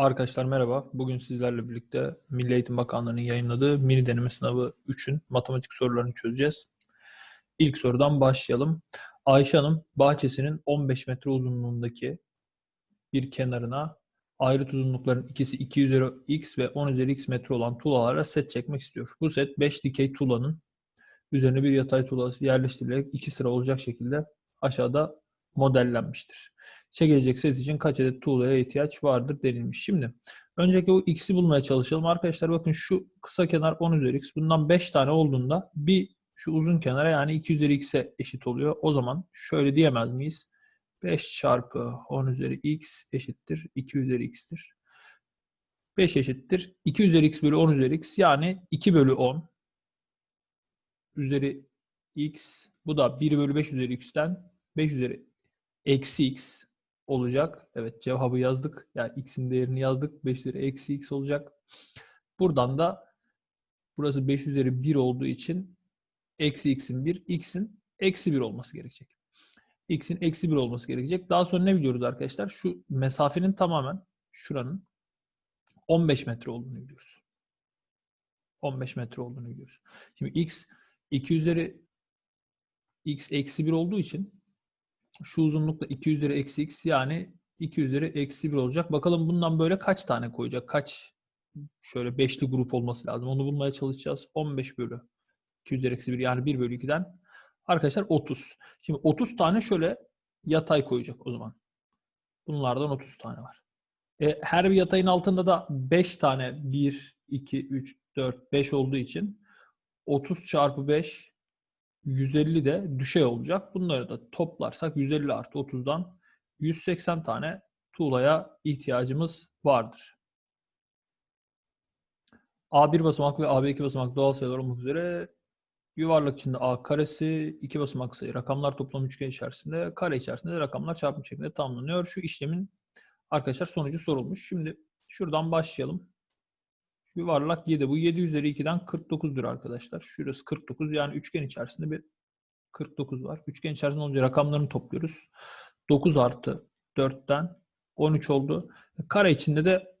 Arkadaşlar merhaba. Bugün sizlerle birlikte Milli Eğitim Bakanlığı'nın yayınladığı mini deneme sınavı 3'ün matematik sorularını çözeceğiz. İlk sorudan başlayalım. Ayşe Hanım bahçesinin 15 metre uzunluğundaki bir kenarına ayrıt uzunlukların ikisi 2 üzeri x ve 10 üzeri x metre olan tuğlalara set çekmek istiyor. Bu set 5 dikey tuğlanın üzerine bir yatay tuğlası yerleştirilerek iki sıra olacak şekilde aşağıda modellenmiştir. Çekilecek set için kaç adet tuğlaya ihtiyaç vardır denilmiş. Şimdi öncelikle o x'i bulmaya çalışalım. Arkadaşlar bakın şu kısa kenar 10 üzeri x. Bundan 5 tane olduğunda bir şu uzun kenara yani 2 üzeri x'e eşit oluyor. O zaman şöyle diyemez miyiz? 5 çarpı 10 üzeri x eşittir 2 üzeri x'tir. 5 eşittir 2 üzeri x bölü 10 üzeri x yani 2 bölü 10 üzeri x bu da 1 bölü 5 üzeri x'ten 5 üzeri eksi x olacak. Evet cevabı yazdık. Yani x'in değerini yazdık. 5 üzeri eksi x olacak. Buradan da burası 5 üzeri 1 olduğu için eksi x'in 1, x'in eksi 1 olması gerekecek. x'in eksi 1 olması gerekecek. Daha sonra ne biliyoruz arkadaşlar? Şu mesafenin tamamen şuranın 15 metre olduğunu biliyoruz. 15 metre olduğunu biliyoruz. Şimdi x 2 üzeri x eksi 1 olduğu için şu uzunlukla 2 üzeri eksi x yani 2 üzeri eksi 1 olacak. Bakalım bundan böyle kaç tane koyacak? Kaç şöyle beşli grup olması lazım. Onu bulmaya çalışacağız. 15 bölü 2 üzeri eksi 1 yani 1 bölü 2'den arkadaşlar 30. Şimdi 30 tane şöyle yatay koyacak o zaman. Bunlardan 30 tane var. E, her bir yatayın altında da 5 tane 1, 2, 3, 4, 5 olduğu için 30 çarpı 5 150 de düşey olacak. Bunları da toplarsak 150 artı 30'dan 180 tane tuğlaya ihtiyacımız vardır. A1 basamak ve AB2 basamak doğal sayılar olmak üzere yuvarlak içinde A karesi, iki basamak sayı rakamlar toplam üçgen içerisinde, kare içerisinde de rakamlar çarpım şeklinde tamamlanıyor. Şu işlemin arkadaşlar sonucu sorulmuş. Şimdi şuradan başlayalım. Yuvarlak 7. Bu 7 üzeri 2'den 49'dur arkadaşlar. Şurası 49. Yani üçgen içerisinde bir 49 var. Üçgen içerisinde olunca rakamlarını topluyoruz. 9 artı 4'ten 13 oldu. Kare içinde de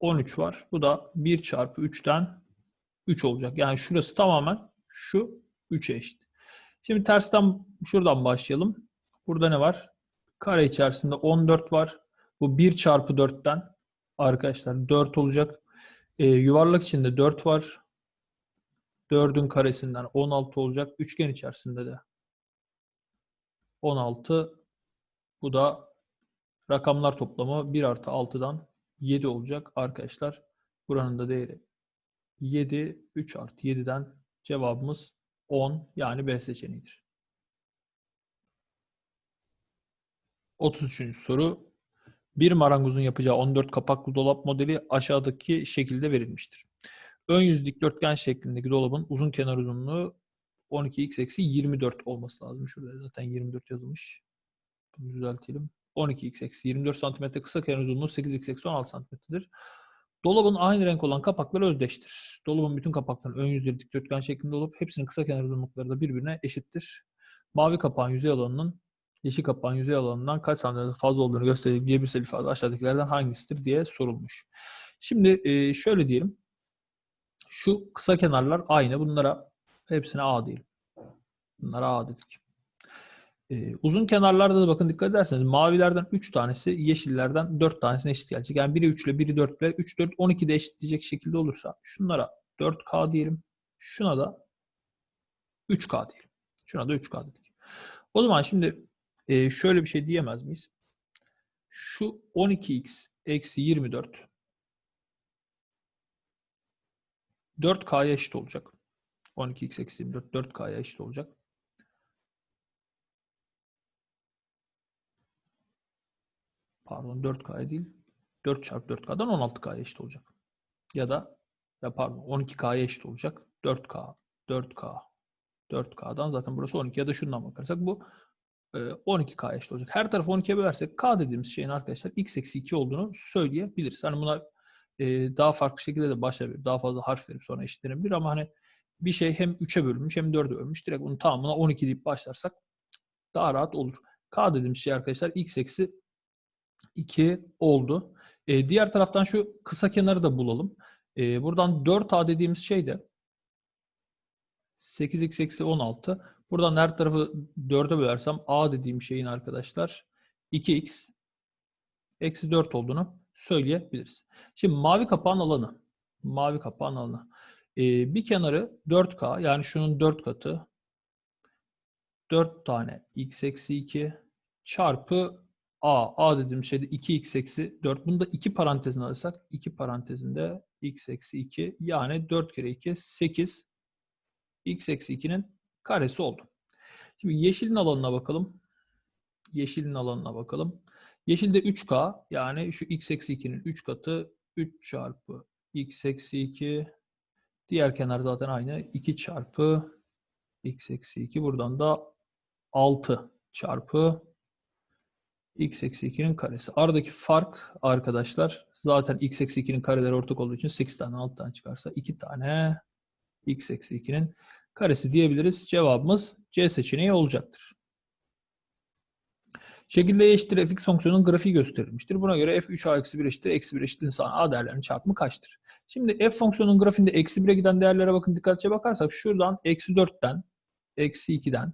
13 var. Bu da 1 çarpı 3'ten 3 olacak. Yani şurası tamamen şu 3'e eşit. Şimdi tersten şuradan başlayalım. Burada ne var? Kare içerisinde 14 var. Bu 1 çarpı 4'ten arkadaşlar 4 olacak. E, yuvarlak içinde 4 var. 4'ün karesinden 16 olacak. Üçgen içerisinde de 16. Bu da rakamlar toplamı 1 artı 6'dan 7 olacak arkadaşlar. Buranın da değeri 7. 3 artı 7'den cevabımız 10 yani B seçeneğidir. 33. soru. Bir marangozun yapacağı 14 kapaklı dolap modeli aşağıdaki şekilde verilmiştir. Ön yüz dikdörtgen şeklindeki dolabın uzun kenar uzunluğu 12x eksi 24 olması lazım. Şurada zaten 24 yazılmış. Bunu düzeltelim. 12x eksi 24 cm kısa kenar uzunluğu 8x eksi 16 cm'dir. Dolabın aynı renk olan kapakları özdeştir. Dolabın bütün kapakların ön yüzleri dikdörtgen şeklinde olup hepsinin kısa kenar uzunlukları da birbirine eşittir. Mavi kapağın yüzey alanının yeşil kapağın yüzey alanından kaç santimetre fazla olduğunu gösterecek cebirsel ifade aşağıdakilerden hangisidir diye sorulmuş. Şimdi şöyle diyelim. Şu kısa kenarlar aynı. Bunlara hepsine A diyelim. Bunlara A dedik. Ee, uzun kenarlarda da bakın dikkat ederseniz mavilerden 3 tanesi, yeşillerden 4 tanesine eşit gelecek. Yani biri 3 ile biri 4 ile 3, 4, 12 de eşitleyecek şekilde olursa şunlara 4K diyelim. Şuna da 3K diyelim. Şuna da 3K dedik. O zaman şimdi e, şöyle bir şey diyemez miyiz? Şu 12x eksi 24 4K'ya eşit olacak. 12x eksi 24 4K'ya eşit olacak. Pardon 4K'ya değil. 4 çarpı 4K'dan 16K'ya eşit olacak. Ya da ya pardon 12K'ya eşit olacak. 4K, 4K, 4K'dan zaten burası 12 ya da şundan bakarsak bu 12K'ya eşit olacak. Her tarafı 12'ye bölersek K dediğimiz şeyin arkadaşlar x eksi 2 olduğunu söyleyebiliriz. Hani bunlar daha farklı şekilde de başlayabilir. Daha fazla harf verip sonra eşitlenebilir ama hani bir şey hem 3'e bölünmüş hem 4'e bölünmüş. Direkt bunun tamamına 12 deyip başlarsak daha rahat olur. K dediğimiz şey arkadaşlar x eksi 2 oldu. E, diğer taraftan şu kısa kenarı da bulalım. E, buradan 4a dediğimiz şey de 8x eksi 16. Buradan her tarafı 4'e bölersem a dediğim şeyin arkadaşlar 2x eksi 4 olduğunu söyleyebiliriz. Şimdi mavi kapağın alanı. Mavi kapağın alanı. Ee, bir kenarı 4K yani şunun 4 katı 4 tane x eksi 2 çarpı a. a dediğim şeyde 2x eksi 4. Bunu da 2 parantezine alırsak 2 parantezinde x eksi 2 yani 4 kere 2 8 x eksi 2'nin karesi oldu. Şimdi yeşilin alanına bakalım. Yeşilin alanına bakalım. Yeşilde 3K yani şu x eksi 2'nin 3 katı 3 çarpı x eksi 2 diğer kenar zaten aynı 2 çarpı x eksi 2 buradan da 6 çarpı x eksi 2'nin karesi. Aradaki fark arkadaşlar zaten x eksi 2'nin kareleri ortak olduğu için 8 tane 6 tane çıkarsa 2 tane x eksi 2'nin karesi diyebiliriz. Cevabımız C seçeneği olacaktır. Şekilde eşittir fx fonksiyonunun grafiği gösterilmiştir. Buna göre f 3a eksi 1 eşittir eksi 1 eşittir insan a değerlerinin çarpımı kaçtır? Şimdi f fonksiyonunun grafiğinde eksi 1'e giden değerlere bakın dikkatlice bakarsak şuradan eksi 4'ten eksi 2'den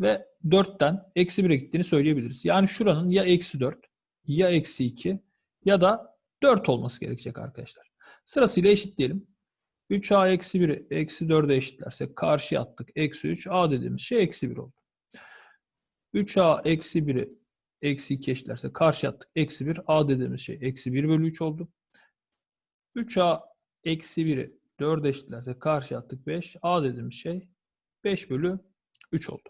ve 4'ten eksi 1'e gittiğini söyleyebiliriz. Yani şuranın ya eksi 4 ya eksi 2 ya da 4 olması gerekecek arkadaşlar. Sırasıyla eşitleyelim. 3a eksi 1'i eksi 4'e eşitlersek karşıya attık. Eksi 3 a dediğimiz şey eksi 1 oldu. 3a eksi 1'i eksi 2 eşitlerse karşı attık. Eksi 1. A dediğimiz şey eksi 1 bölü 3 oldu. 3A eksi 1'i 4 eşitlerse karşı attık 5. A dediğimiz şey 5 bölü 3 oldu.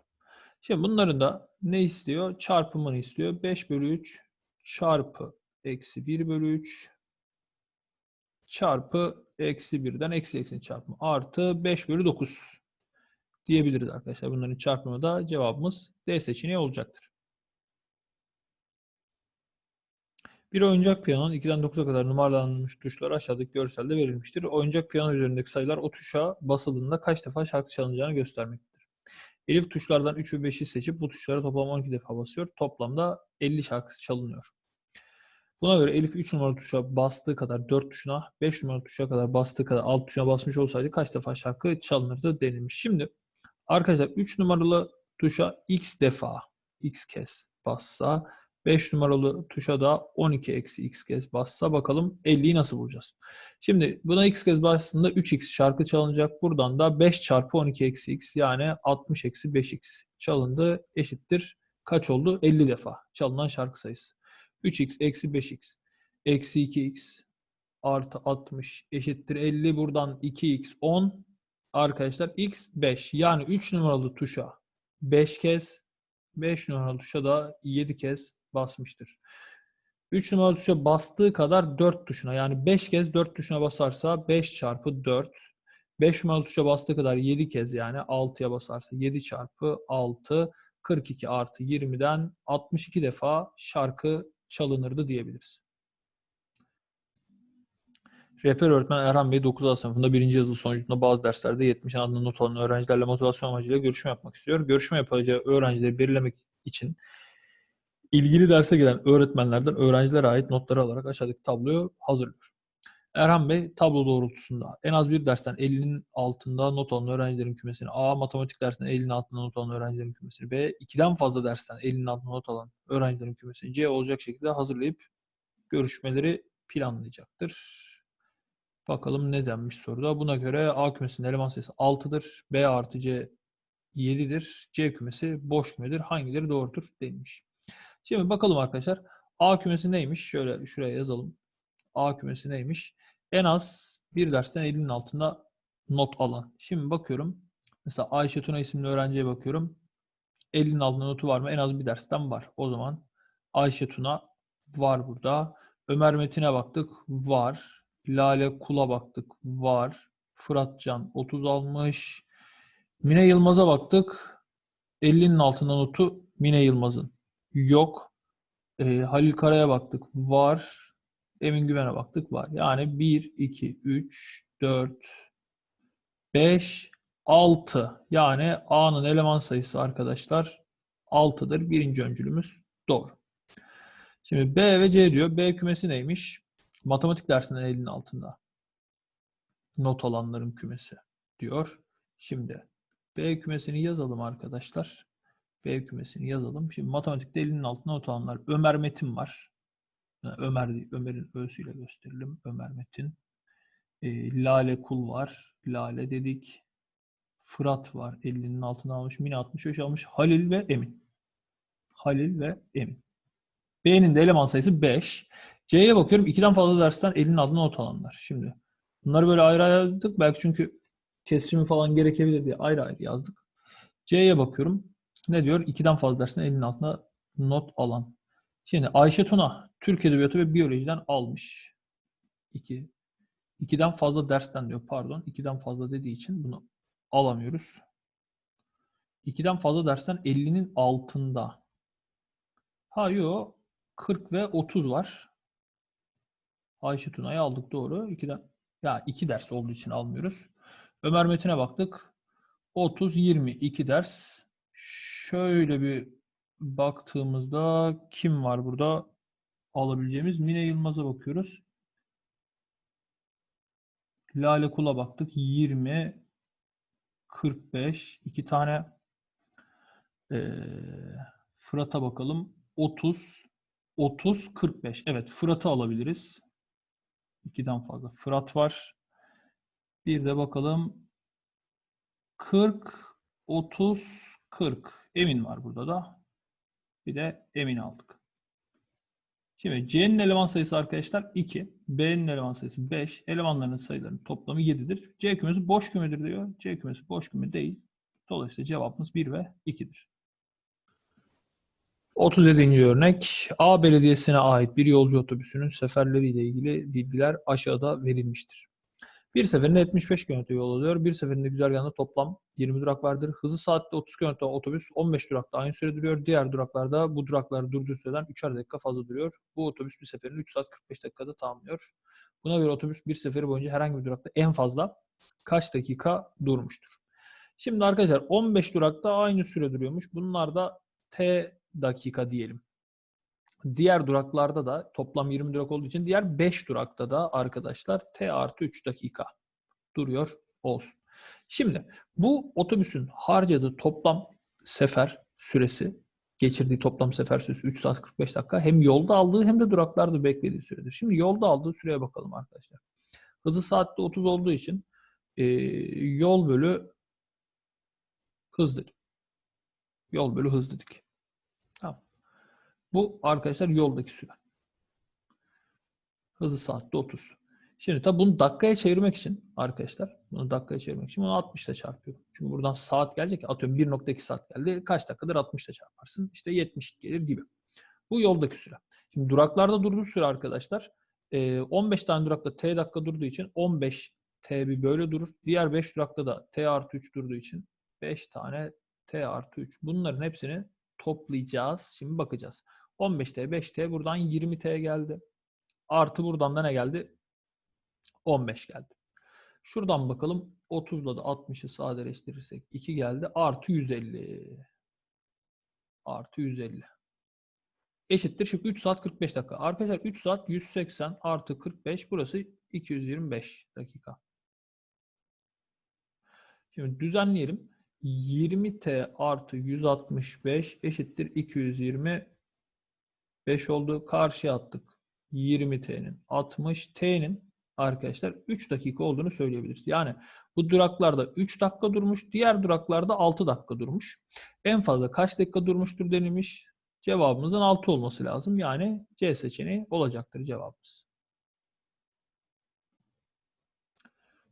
Şimdi bunların da ne istiyor? Çarpımını istiyor. 5 bölü 3 çarpı eksi 1 bölü 3 çarpı eksi 1'den eksi eksinin çarpımı artı 5 bölü 9 diyebiliriz arkadaşlar. Bunların çarpımı da cevabımız D seçeneği olacaktır. Bir oyuncak piyanonun 2'den 9'a kadar numaralanmış tuşları aşağıdaki görselde verilmiştir. Oyuncak piyano üzerindeki sayılar o tuşa basıldığında kaç defa şarkı çalınacağını göstermektedir. Elif tuşlardan 3 ve 5'i seçip bu tuşlara toplam 12 defa basıyor. Toplamda 50 şarkı çalınıyor. Buna göre Elif 3 numaralı tuşa bastığı kadar 4 tuşuna, 5 numaralı tuşa kadar bastığı kadar 6 tuşuna basmış olsaydı kaç defa şarkı çalınırdı denilmiş. Şimdi arkadaşlar 3 numaralı tuşa x defa, x kez bassa 5 numaralı tuşa da 12 eksi x kez bassa bakalım 50'yi nasıl bulacağız? Şimdi buna x kez bastığında 3x şarkı çalınacak. Buradan da 5 çarpı 12 eksi x yani 60 eksi 5x çalındı eşittir. Kaç oldu? 50 defa çalınan şarkı sayısı. 3x eksi 5x eksi 2x artı 60 eşittir 50. Buradan 2x 10 arkadaşlar x 5 yani 3 numaralı tuşa 5 kez 5 numaralı tuşa da 7 kez basmıştır. 3 numaralı tuşa bastığı kadar 4 tuşuna yani 5 kez 4 tuşuna basarsa 5 çarpı 4. 5 numaralı tuşa bastığı kadar 7 kez yani 6'ya basarsa 7 çarpı 6 42 artı 20'den 62 defa şarkı çalınırdı diyebiliriz. Rehber öğretmen Erhan Bey 9 A sınıfında birinci yazılı sonucunda bazı derslerde 70 adında not alan öğrencilerle motivasyon amacıyla görüşme yapmak istiyor. Görüşme yapacağı öğrencileri belirlemek için ilgili derse gelen öğretmenlerden öğrencilere ait notları alarak aşağıdaki tabloyu hazırlıyor. Erhan Bey tablo doğrultusunda en az bir dersten 50'nin altında not alan öğrencilerin kümesini A, matematik dersinden 50'nin altında not alan öğrencilerin kümesini B, 2'den fazla dersten 50'nin altında not alan öğrencilerin kümesini C olacak şekilde hazırlayıp görüşmeleri planlayacaktır. Bakalım ne denmiş soruda. Buna göre A kümesinin eleman sayısı 6'dır. B artı C 7'dir. C kümesi boş kümedir. Hangileri doğrudur denilmiş. Şimdi bakalım arkadaşlar. A kümesi neymiş? Şöyle şuraya yazalım. A kümesi neymiş? En az bir dersten 50'nin altında not alan. Şimdi bakıyorum. Mesela Ayşe Tuna isimli öğrenciye bakıyorum. 50'nin altında notu var mı? En az bir dersten var. O zaman Ayşe Tuna var burada. Ömer Metin'e baktık. Var. Lale Kul'a baktık. Var. Fırat Can 30 almış. Mine Yılmaz'a baktık. 50'nin altında notu Mine Yılmaz'ın yok. E, Halil Kara'ya baktık. Var. Emin Güven'e baktık. Var. Yani 1, 2, 3, 4, 5, 6. Yani A'nın eleman sayısı arkadaşlar 6'dır. Birinci öncülümüz doğru. Şimdi B ve C diyor. B kümesi neymiş? Matematik dersinden 50'nin altında not alanların kümesi diyor. Şimdi B kümesini yazalım arkadaşlar. B kümesini yazalım. Şimdi matematikte 50'nin altında not alanlar. Ömer Metin var. Ömer Ömer'in öğüsüyle gösterelim. Ömer Metin. Ee, Lale Kul var. Lale dedik. Fırat var. 50'nin altına almış. Mine 65 almış. Halil ve Emin. Halil ve Emin. B'nin de eleman sayısı 5. C'ye bakıyorum. 2'den fazla dersten 50'nin altına not alanlar. Şimdi bunları böyle ayrı ayrı yazdık. Belki çünkü kesimi falan gerekebilir diye ayrı ayrı yazdık. C'ye bakıyorum. Ne diyor? 2'den fazla dersten 50'nin altına not alan. Şimdi Ayşe Tuna Türk Edebiyatı ve Biyolojiden almış. 2. 2'den fazla dersten diyor. Pardon. 2'den fazla dediği için bunu alamıyoruz. 2'den fazla dersten 50'nin altında. Ha yok. 40 ve 30 var. Ayşe Tuna'yı aldık doğru. 2'den ya 2 ders olduğu için almıyoruz. Ömer Metin'e baktık. 30 20 2 ders. Şöyle bir baktığımızda kim var burada alabileceğimiz? Mine Yılmaz'a bakıyoruz. Lale Kul'a baktık. 20 45 iki tane ee, Fırat'a bakalım. 30 30 45. Evet Fırat'ı alabiliriz. 2'den fazla Fırat var. Bir de bakalım 40 30 40 Emin var burada da. Bir de Emin aldık. Şimdi C'nin eleman sayısı arkadaşlar 2. B'nin eleman sayısı 5. Elemanların sayılarının toplamı 7'dir. C kümesi boş kümedir diyor. C kümesi boş küme değil. Dolayısıyla cevabımız 1 ve 2'dir. 37. örnek. A belediyesine ait bir yolcu otobüsünün seferleriyle ilgili bilgiler aşağıda verilmiştir. Bir seferinde 75 km yol alıyor. Bir seferinde güzergahında toplam 20 durak vardır. Hızı saatte 30 km otobüs 15 durakta aynı süre duruyor. Diğer duraklarda bu duraklar durduğu süreden 3'er dakika fazla duruyor. Bu otobüs bir seferini 3 saat 45 dakikada tamamlıyor. Buna göre otobüs bir seferi boyunca herhangi bir durakta en fazla kaç dakika durmuştur? Şimdi arkadaşlar 15 durakta aynı süre duruyormuş. Bunlar da T dakika diyelim. Diğer duraklarda da toplam 20 durak olduğu için diğer 5 durakta da arkadaşlar T artı 3 dakika duruyor olsun. Şimdi bu otobüsün harcadığı toplam sefer süresi, geçirdiği toplam sefer süresi 3 saat 45 dakika hem yolda aldığı hem de duraklarda beklediği süredir. Şimdi yolda aldığı süreye bakalım arkadaşlar. Hızı saatte 30 olduğu için e, yol bölü hız dedik. Yol bölü hız dedik. Bu arkadaşlar yoldaki süre. Hızı saatte 30. Şimdi tabi bunu dakikaya çevirmek için arkadaşlar, bunu dakikaya çevirmek için bunu 60 ile çarpıyorum. Çünkü buradan saat gelecek. Atıyorum 1.2 saat geldi. Kaç dakikadır 60 ile çarparsın? İşte 70 gelir gibi. Bu yoldaki süre. Şimdi duraklarda durduğu süre arkadaşlar 15 tane durakta T dakika durduğu için 15 T bir böyle durur. Diğer 5 durakta da T artı 3 durduğu için 5 tane T artı 3. Bunların hepsini toplayacağız. Şimdi bakacağız. 15T, 5T buradan 20T geldi. Artı buradan da ne geldi? 15 geldi. Şuradan bakalım. 30'la da 60'ı sadeleştirirsek 2 geldi. Artı 150. Artı 150. Eşittir. Şimdi 3 saat 45 dakika. Arkadaşlar 3 saat 180 artı 45. Burası 225 dakika. Şimdi düzenleyelim. 20T artı 165 eşittir 220 5 oldu. Karşıya attık. 20T'nin 60 T'nin arkadaşlar 3 dakika olduğunu söyleyebiliriz. Yani bu duraklarda 3 dakika durmuş. Diğer duraklarda 6 dakika durmuş. En fazla kaç dakika durmuştur denilmiş. Cevabımızın 6 olması lazım. Yani C seçeneği olacaktır cevabımız.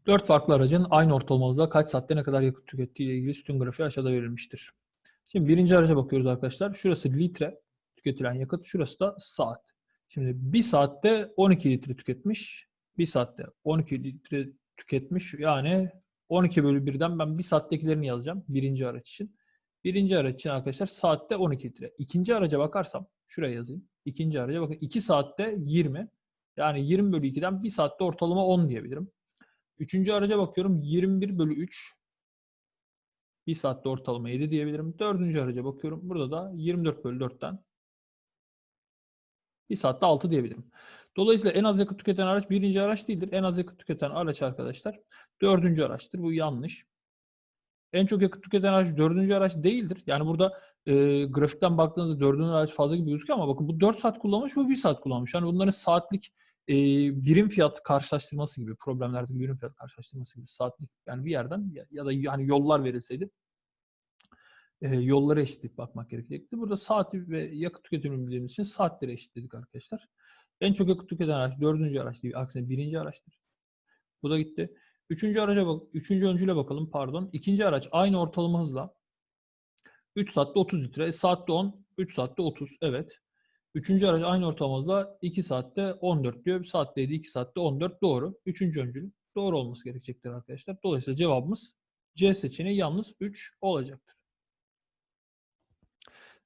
Dört farklı aracın aynı ortalamada kaç saatte ne kadar yakıt tükettiği ile ilgili sütun grafiği aşağıda verilmiştir. Şimdi birinci araca bakıyoruz arkadaşlar. Şurası litre tüketilen yakıt. Şurası da saat. Şimdi bir saatte 12 litre tüketmiş. Bir saatte 12 litre tüketmiş. Yani 12 bölü 1'den ben bir saattekilerini yazacağım. Birinci araç için. Birinci araç için arkadaşlar saatte 12 litre. İkinci araca bakarsam şuraya yazayım. İkinci araca bakın 2 saatte 20. Yani 20 bölü 2'den bir saatte ortalama 10 diyebilirim. Üçüncü araca bakıyorum 21 bölü 3. Bir saatte ortalama 7 diyebilirim. Dördüncü araca bakıyorum. Burada da 24 bölü 4'ten bir saatte 6 diyebilirim. Dolayısıyla en az yakıt tüketen araç birinci araç değildir. En az yakıt tüketen araç arkadaşlar dördüncü araçtır. Bu yanlış. En çok yakıt tüketen araç dördüncü araç değildir. Yani burada e, grafikten baktığınızda dördüncü araç fazla gibi gözüküyor ama bakın bu 4 saat kullanmış bu 1 saat kullanmış. Yani bunların saatlik e, birim fiyat karşılaştırması gibi problemlerdeki birim fiyat karşılaştırması gibi saatlik yani bir yerden ya, ya da yani yollar verilseydi e, yollara eşitleyip bakmak gerekecekti. Burada saati ve yakıt tüketimini bildiğimiz için saatleri eşitledik arkadaşlar. En çok yakıt tüketen araç dördüncü araç değil, aksine birinci araçtır. Bu da gitti. Üçüncü araca bak, üçüncü öncüle bakalım pardon. İkinci araç aynı ortalama hızla 3 saatte 30 litre, e, saatte 10, 3 saatte 30. Evet. Üçüncü araç aynı ortalama hızla 2 saatte 14 diyor. Bir saatteydi 2 saatte 14 doğru. Üçüncü öncülü doğru olması gerekecektir arkadaşlar. Dolayısıyla cevabımız C seçeneği yalnız 3 olacaktır.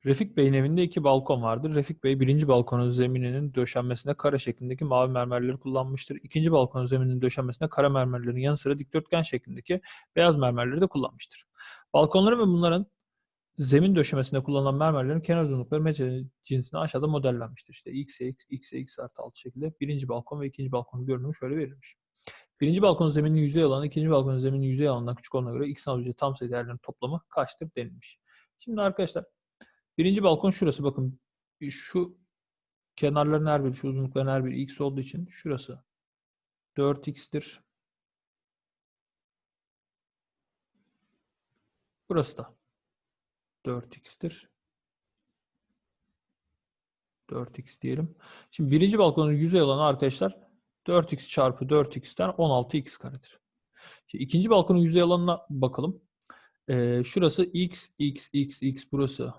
Refik Bey'in evinde iki balkon vardır. Refik Bey birinci balkonun zemininin döşenmesine kare şeklindeki mavi mermerleri kullanmıştır. İkinci balkonun zemininin döşenmesine kare mermerlerin yanı sıra dikdörtgen şeklindeki beyaz mermerleri de kullanmıştır. Balkonları ve bunların zemin döşemesinde kullanılan mermerlerin kenar uzunlukları metre cinsine aşağıda modellenmiştir. İşte x, x, x, x artı 6 şekilde birinci balkon ve ikinci balkonun görünümü şöyle verilmiş. Birinci balkonun zemininin yüzey alanı, ikinci balkonun zemininin yüzey alanından küçük olduğuna göre x alıcı tam sayı değerlerinin toplamı kaçtır denilmiş. Şimdi arkadaşlar Birinci balkon şurası bakın. Şu kenarların her biri, şu uzunlukların her biri x olduğu için şurası 4x'tir. Burası da 4x'tir. 4x diyelim. Şimdi birinci balkonun yüzey alanı arkadaşlar 4x çarpı 4x'ten 16x karedir. Şimdi ikinci balkonun yüzey alanına bakalım. Ee, şurası x, x, x, x burası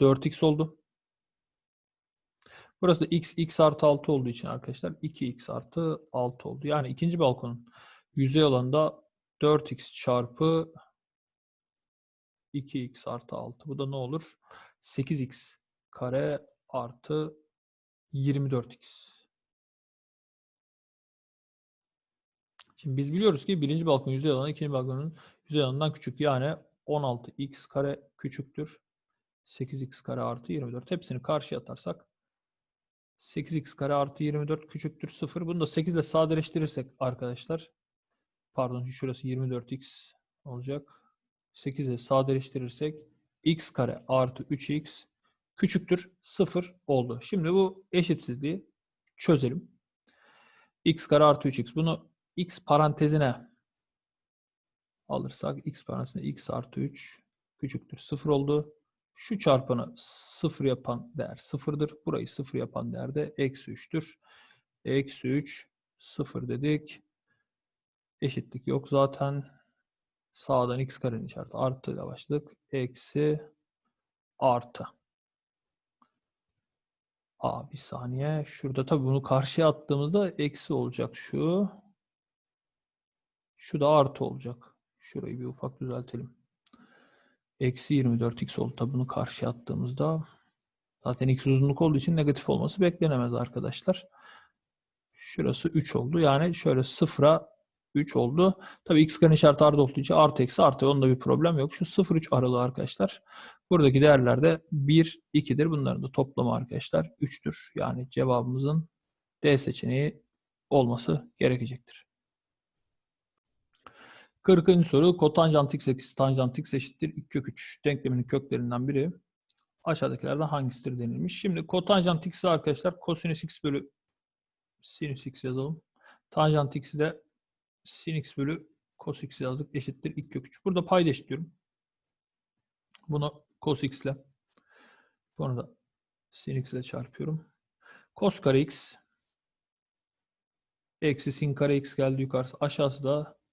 4x oldu. Burası da x, x artı 6 olduğu için arkadaşlar 2x artı 6 oldu. Yani ikinci balkonun yüzey alanında 4x çarpı 2x artı 6. Bu da ne olur? 8x kare artı 24x. Şimdi biz biliyoruz ki birinci balkon yüzey alanı ikinci balkonun yüzey alanından küçük. Yani 16x kare küçüktür. 8x kare artı 24. Hepsini karşıya atarsak 8x kare artı 24 küçüktür 0. Bunu da 8 ile sadeleştirirsek arkadaşlar pardon şurası 24x olacak. 8 ile sadeleştirirsek x kare artı 3x küçüktür 0 oldu. Şimdi bu eşitsizliği çözelim. x kare artı 3x. Bunu x parantezine alırsak x parantezine x artı 3 küçüktür 0 oldu. Şu çarpanı sıfır yapan değer sıfırdır. Burayı sıfır yapan değer de eksi 3'tür. Eksi 3 sıfır dedik. Eşitlik yok zaten. Sağdan x karenin işareti artı ile başladık. Eksi artı. Aa bir saniye. Şurada tabii bunu karşıya attığımızda eksi olacak şu. Şu da artı olacak. Şurayı bir ufak düzeltelim. Eksi 24x oldu. Tabi bunu karşıya attığımızda zaten x uzunluk olduğu için negatif olması beklenemez arkadaşlar. Şurası 3 oldu. Yani şöyle sıfıra 3 oldu. Tabi x karenin işareti artı olduğu için artı eksi artı. Onda bir problem yok. Şu 0-3 aralığı arkadaşlar. Buradaki değerler de 1, 2'dir. Bunların da toplamı arkadaşlar 3'tür. Yani cevabımızın D seçeneği olması gerekecektir. 40. soru kotanjant x eksi tanjant x eşittir 2 kök 3 denkleminin köklerinden biri aşağıdakilerden hangisidir denilmiş. Şimdi kotanjant x'i arkadaşlar kosinüs x bölü sinüs x yazalım. Tanjant x'i de sin x bölü cos x yazdık eşittir 2 kök 3. Burada payda eşitliyorum. Bunu cos x ile bunu da sin x ile çarpıyorum. Cos kare x eksi sin kare x geldi yukarısı. Aşağısı da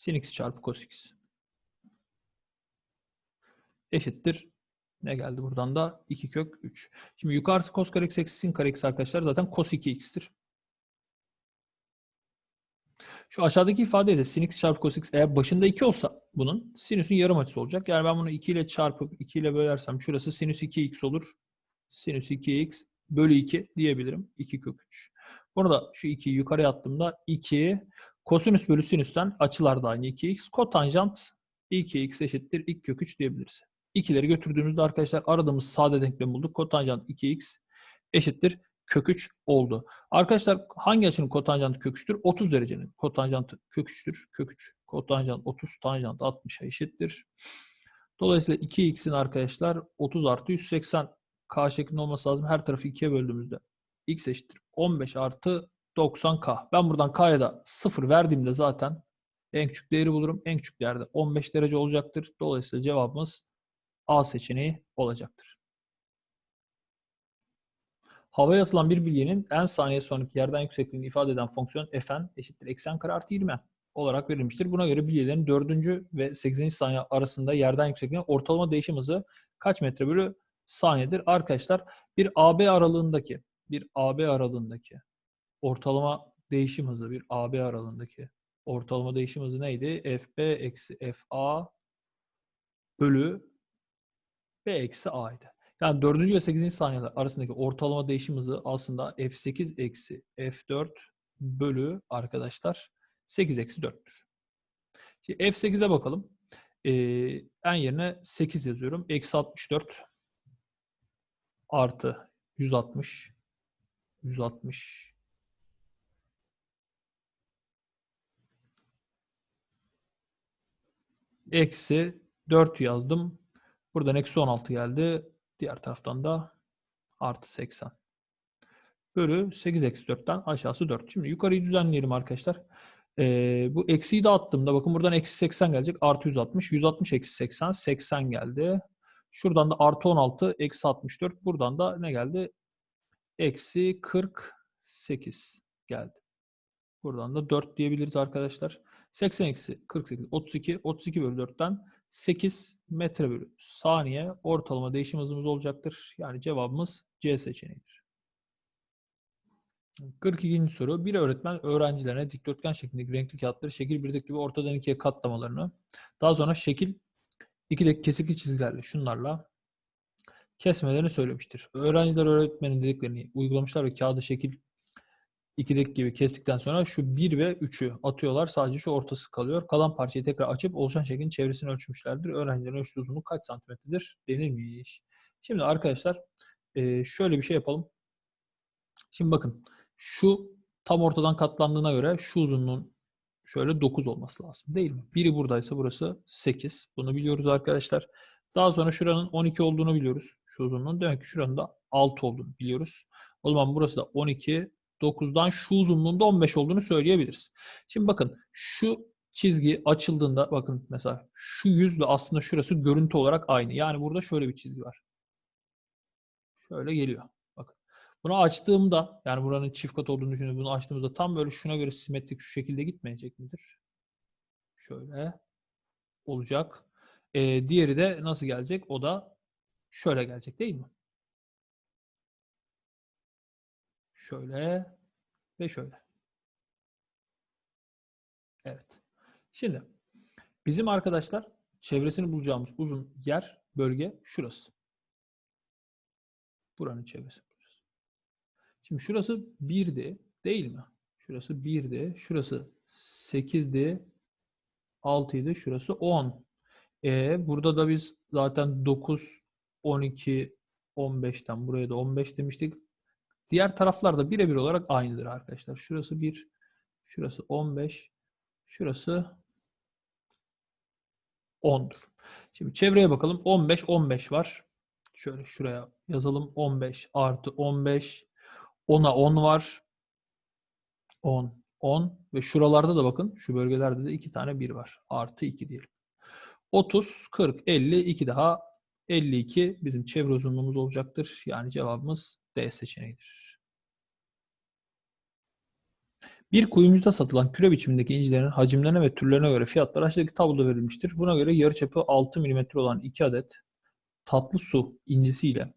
sin x çarpı cos x. Eşittir. Ne geldi buradan da? 2 kök 3. Şimdi yukarısı cos kare x eksi sin kare x arkadaşlar zaten cos 2x'tir. Şu aşağıdaki ifade de sin x çarpı cos x eğer başında 2 olsa bunun sinüsün yarım açısı olacak. Yani ben bunu 2 ile çarpıp 2 ile bölersem şurası sinüs 2x olur. Sinüs 2x bölü 2 diyebilirim. 2 kök 3. Bunu da şu 2'yi yukarıya attığımda 2 Kosinüs bölü sinüsten açılar da aynı 2x. Kotanjant 2x eşittir 2 kök 3 diyebiliriz. İkileri götürdüğümüzde arkadaşlar aradığımız sade denklemi bulduk. Kotanjant 2x eşittir kök 3 oldu. Arkadaşlar hangi açının kotanjantı kök 3'tür? 30 derecenin kotanjantı kök 3'tür. Kök 3. Kotanjant 30, tanjant 60'a eşittir. Dolayısıyla 2x'in arkadaşlar 30 artı 180 k şeklinde olması lazım. Her tarafı 2'ye böldüğümüzde x eşittir 15 artı 90k. Ben buradan k'ya da 0 verdiğimde zaten en küçük değeri bulurum. En küçük değerde 15 derece olacaktır. Dolayısıyla cevabımız A seçeneği olacaktır. Havaya atılan bir bilyenin en saniye sonraki yerden yüksekliğini ifade eden fonksiyon fn eşittir eksen kare artı 20 olarak verilmiştir. Buna göre bilyelerin 4. ve 8. saniye arasında yerden yüksekliğin ortalama değişim hızı kaç metre bölü saniyedir? Arkadaşlar bir AB aralığındaki bir AB aralığındaki ortalama değişim hızı bir AB aralığındaki ortalama değişim hızı neydi? FB eksi FA bölü B eksi A'ydı. Yani 4. ve 8. saniyeler arasındaki ortalama değişim hızı aslında F8 eksi F4 bölü arkadaşlar 8 eksi 4'tür. Şimdi F8'e bakalım. Ee, en yerine 8 yazıyorum. Eksi 64 artı 160 160 eksi 4 yazdım. Buradan eksi 16 geldi. Diğer taraftan da artı 80. Bölü 8 eksi 4'ten aşağısı 4. Şimdi yukarıyı düzenleyelim arkadaşlar. Ee, bu eksiyi de attığımda bakın buradan eksi 80 gelecek. Artı 160. 160 eksi 80. 80 geldi. Şuradan da artı 16 eksi 64. Buradan da ne geldi? Eksi 48 geldi. Buradan da 4 diyebiliriz arkadaşlar. 80 eksi 48 32. 32 bölü 4'ten 8 metre bölü saniye ortalama değişim hızımız olacaktır. Yani cevabımız C seçeneğidir. 42. soru. Bir öğretmen öğrencilerine dikdörtgen şeklindeki renkli kağıtları şekil 1'deki gibi ortadan ikiye katlamalarını, daha sonra şekil 2'deki kesikli çizgilerle şunlarla kesmelerini söylemiştir. Öğrenciler öğretmenin dediklerini uygulamışlar ve kağıdı şekil 2'deki gibi kestikten sonra şu 1 ve 3'ü atıyorlar. Sadece şu ortası kalıyor. Kalan parçayı tekrar açıp oluşan şeklin çevresini ölçmüşlerdir. Öğrencilerin ölçtüğü uzunluk kaç santimetredir denilmiş. Şimdi arkadaşlar şöyle bir şey yapalım. Şimdi bakın şu tam ortadan katlandığına göre şu uzunluğun şöyle 9 olması lazım değil mi? Biri buradaysa burası 8. Bunu biliyoruz arkadaşlar. Daha sonra şuranın 12 olduğunu biliyoruz. Şu uzunluğun. Demek ki şuranın da 6 olduğunu biliyoruz. O zaman burası da 12, 9'dan şu uzunluğunda 15 olduğunu söyleyebiliriz. Şimdi bakın şu çizgi açıldığında bakın mesela şu yüzle aslında şurası görüntü olarak aynı. Yani burada şöyle bir çizgi var. Şöyle geliyor. Bakın. Bunu açtığımda yani buranın çift kat olduğunu düşünün. Bunu açtığımızda tam böyle şuna göre simetrik şu şekilde gitmeyecek midir? Şöyle olacak. Ee, diğeri de nasıl gelecek? O da şöyle gelecek değil mi? Şöyle ve şöyle. Evet. Şimdi bizim arkadaşlar çevresini bulacağımız uzun yer, bölge şurası. Buranın çevresi. Şimdi şurası 1'di değil mi? Şurası 1'di. Şurası 8'di. 6'ydı. Şurası 10. E, burada da biz zaten 9, 12, 15'ten buraya da 15 demiştik. Diğer taraflar da birebir olarak aynıdır arkadaşlar. Şurası 1, şurası 15, şurası 10'dur. Şimdi çevreye bakalım. 15, 15 var. Şöyle şuraya yazalım. 15 artı 15. 10'a 10 var. 10, 10 ve şuralarda da bakın şu bölgelerde de 2 tane 1 var. Artı 2 diyelim. 30, 40, 50, 2 daha 52 bizim çevre uzunluğumuz olacaktır. Yani cevabımız D seçeneğidir. Bir kuyumcuda satılan küre biçimindeki incilerin hacimlerine ve türlerine göre fiyatlar aşağıdaki tabloda verilmiştir. Buna göre yarıçapı 6 mm olan 2 adet tatlı su incisi ile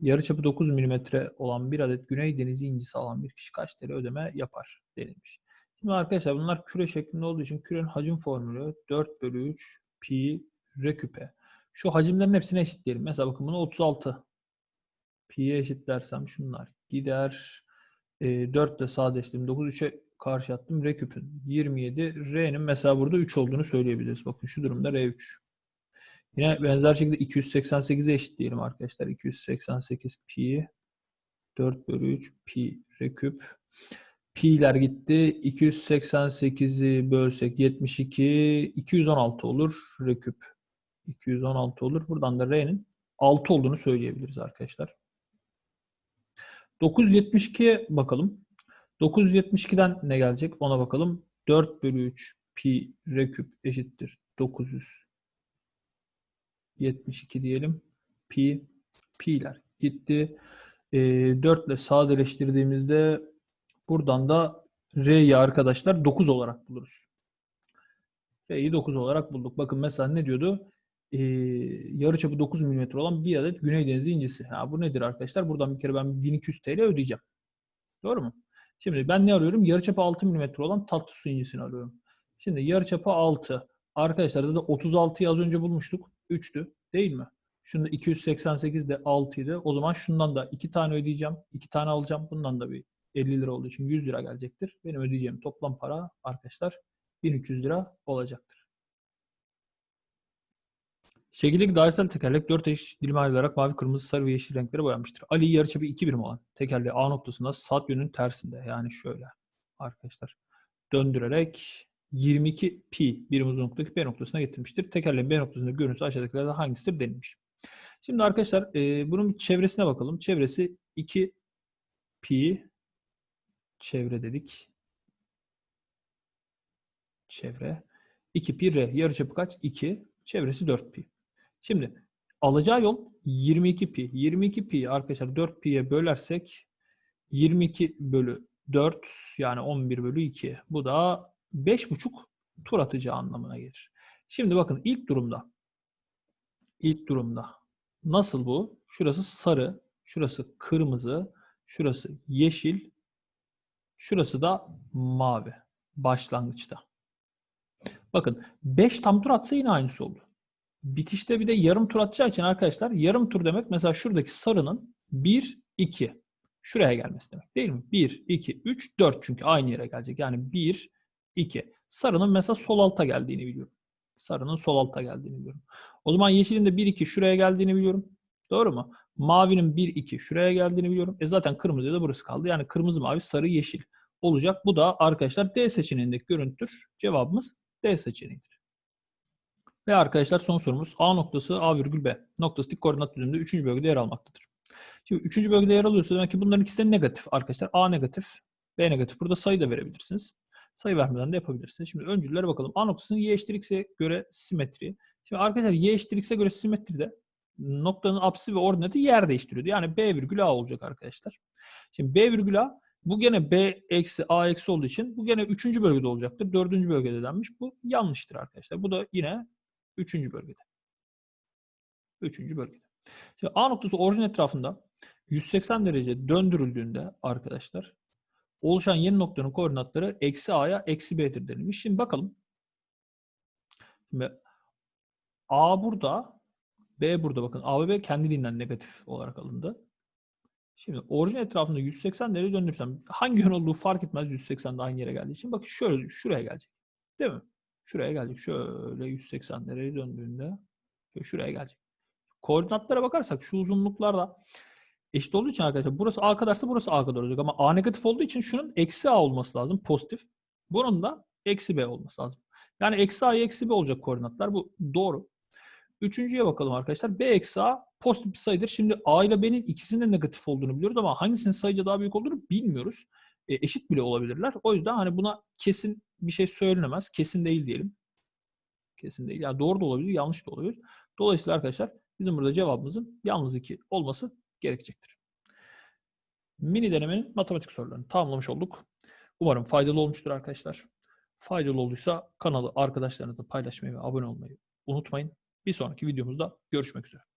yarıçapı 9 mm olan bir adet Güney Denizi incisi alan bir kişi kaç TL ödeme yapar denilmiş. Şimdi arkadaşlar bunlar küre şeklinde olduğu için kürenin hacim formülü 4 bölü 3 pi r küpe. Şu hacimlerin hepsini eşitleyelim. Mesela bakın bunu 36 pi'ye eşitlersem şunlar gider. E, 4 ile sadeleştirdim. 9 3'e karşı attım. R küpün 27. R'nin mesela burada 3 olduğunu söyleyebiliriz. Bakın şu durumda R3. Yine benzer şekilde 288'e eşitleyelim arkadaşlar. 288 pi 4 bölü 3 pi r küp. Pi'ler gitti. 288'i bölsek 72. 216 olur r küp. 216 olur. Buradan da r'nin 6 olduğunu söyleyebiliriz arkadaşlar. 972'ye bakalım. 972'den ne gelecek ona bakalım. 4 bölü 3 pi r küp eşittir 972 diyelim. Pi pi'ler gitti. E, 4 ile sadeleştirdiğimizde buradan da r'yi arkadaşlar 9 olarak buluruz. R'yi 9 olarak bulduk. Bakın mesela ne diyordu? Ee, yarıçapı 9 mm olan bir adet Güney Denizi incisi. Ha, bu nedir arkadaşlar? Buradan bir kere ben 1200 TL ödeyeceğim. Doğru mu? Şimdi ben ne arıyorum? Yarıçapı 6 mm olan tatlı su incisini arıyorum. Şimdi yarıçapı 6. Arkadaşlar da 36'yı az önce bulmuştuk. 3'tü. Değil mi? Şunda 288 de 6 idi. O zaman şundan da 2 tane ödeyeceğim. 2 tane alacağım. Bundan da bir 50 lira olduğu için 100 lira gelecektir. Benim ödeyeceğim toplam para arkadaşlar 1300 lira olacaktır. Şekildeki dairesel tekerlek 4 eş dilim ayrılarak mavi, kırmızı, sarı ve yeşil renklere boyanmıştır. Ali yarıçapı 2 birim olan tekerleği A noktasında saat yönünün tersinde yani şöyle arkadaşlar döndürerek 22 pi birim uzunluktaki B noktasına getirmiştir. Tekerleğin B noktasında görüntüsü aşağıdakilerden hangisidir denilmiş. Şimdi arkadaşlar e, bunun çevresine bakalım. Çevresi 2 pi çevre dedik. Çevre. 2 pi r. Yarıçapı kaç? 2. Çevresi 4 pi. Şimdi alacağı yol 22 pi. 22 pi arkadaşlar 4 pi'ye bölersek 22 bölü 4 yani 11 bölü 2. Bu da 5,5 tur atacağı anlamına gelir. Şimdi bakın ilk durumda ilk durumda nasıl bu? Şurası sarı, şurası kırmızı, şurası yeşil, şurası da mavi başlangıçta. Bakın 5 tam tur atsa yine aynısı oldu. Bitişte bir de yarım tur atacağı için arkadaşlar yarım tur demek mesela şuradaki sarının 1, 2 şuraya gelmesi demek değil mi? 1, 2, 3, 4 çünkü aynı yere gelecek. Yani 1, 2. Sarının mesela sol alta geldiğini biliyorum. Sarının sol alta geldiğini biliyorum. O zaman yeşilin de 1, 2 şuraya geldiğini biliyorum. Doğru mu? Mavinin 1, 2 şuraya geldiğini biliyorum. E zaten kırmızı da burası kaldı. Yani kırmızı, mavi, sarı, yeşil olacak. Bu da arkadaşlar D seçeneğindeki görüntüdür. Cevabımız D seçeneğidir. Ve arkadaşlar son sorumuz A noktası A virgül B noktası dik koordinat düzleminde 3. bölgede yer almaktadır. Şimdi 3. bölgede yer alıyorsa demek ki bunların ikisi de negatif arkadaşlar. A negatif, B negatif. Burada sayı da verebilirsiniz. Sayı vermeden de yapabilirsiniz. Şimdi öncüllere bakalım. A noktasının y eşittir x'e göre simetri. Şimdi arkadaşlar y eşittir x'e göre simetride noktanın apsisi ve ordinatı yer değiştiriyordu. Yani B virgül A olacak arkadaşlar. Şimdi B virgül A bu gene B eksi A eksi olduğu için bu gene üçüncü bölgede olacaktır. Dördüncü bölgede denmiş. Bu yanlıştır arkadaşlar. Bu da yine üçüncü bölgede. Üçüncü bölgede. Şimdi A noktası orijin etrafında 180 derece döndürüldüğünde arkadaşlar oluşan yeni noktanın koordinatları eksi A'ya eksi B'dir denilmiş. Şimdi bakalım. Şimdi A burada, B burada bakın. A ve B kendiliğinden negatif olarak alındı. Şimdi orijin etrafında 180 derece döndürsem hangi yön olduğu fark etmez 180'de aynı yere geldiği için. Bakın şöyle şuraya gelecek. Değil mi? Şuraya gelecek. Şöyle 180 derece döndüğünde şuraya gelecek. Koordinatlara bakarsak şu uzunluklar da eşit olduğu için arkadaşlar burası A kadarsa burası A kadar olacak. Ama A negatif olduğu için şunun eksi A olması lazım. Pozitif. Bunun da eksi B olması lazım. Yani eksi A eksi B olacak koordinatlar. Bu doğru. Üçüncüye bakalım arkadaşlar. B eksi A pozitif bir sayıdır. Şimdi A ile B'nin ikisinin de negatif olduğunu biliyoruz ama hangisinin sayıca daha büyük olduğunu bilmiyoruz. E, eşit bile olabilirler. O yüzden hani buna kesin bir şey söylenemez. Kesin değil diyelim. Kesin değil. Yani doğru da olabilir, yanlış da olabilir. Dolayısıyla arkadaşlar bizim burada cevabımızın yalnız 2 olması gerekecektir. Mini denemenin matematik sorularını tamamlamış olduk. Umarım faydalı olmuştur arkadaşlar. Faydalı olduysa kanalı arkadaşlarınızla paylaşmayı ve abone olmayı unutmayın. Bir sonraki videomuzda görüşmek üzere.